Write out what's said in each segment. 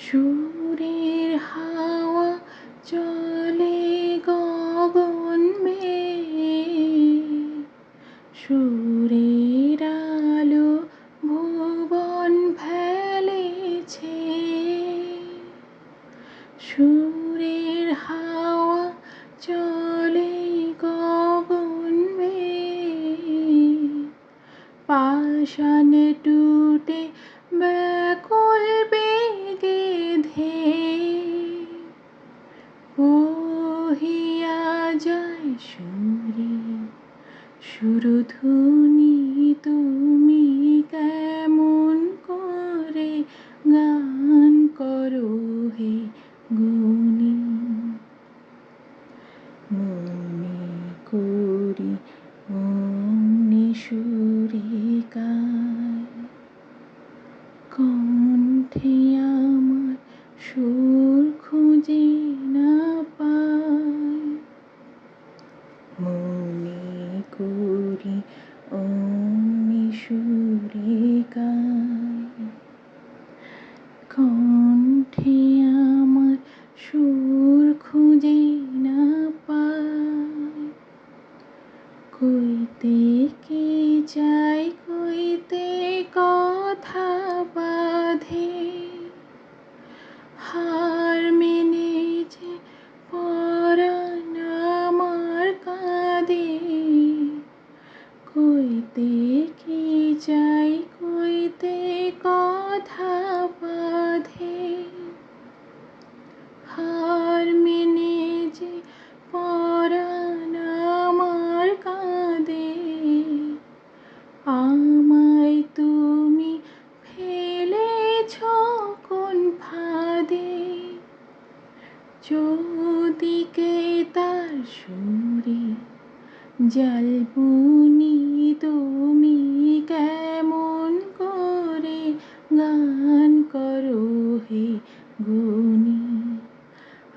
সুরের হাওয়া চলে গগন মে। সুরের আলো ভুবন ফেলেছে। সুরের হাওয়া চলে গগন মে। পাষাণ টুটে ব্যাকুল সুরে সুরধুনি তুমি কেমন করে গান করো হে গুণী। মনে করি অমনি সুরিকায় কণ্ঠে আমার সুর করি অমনি কইতে কথা বাঁধে। হার মেনে যে পরাণ আমার কাঁদে। আমায় তুমি ফেলেছ কোন ফাঁদে। চৌদিকে তার সুরে জলবুনি তুমি কেমন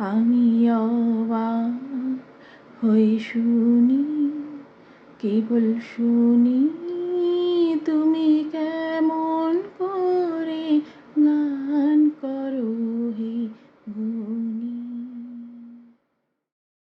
আমি অবাক হই শুনি কেবল শুনি তুমি কেমন করে গান করো?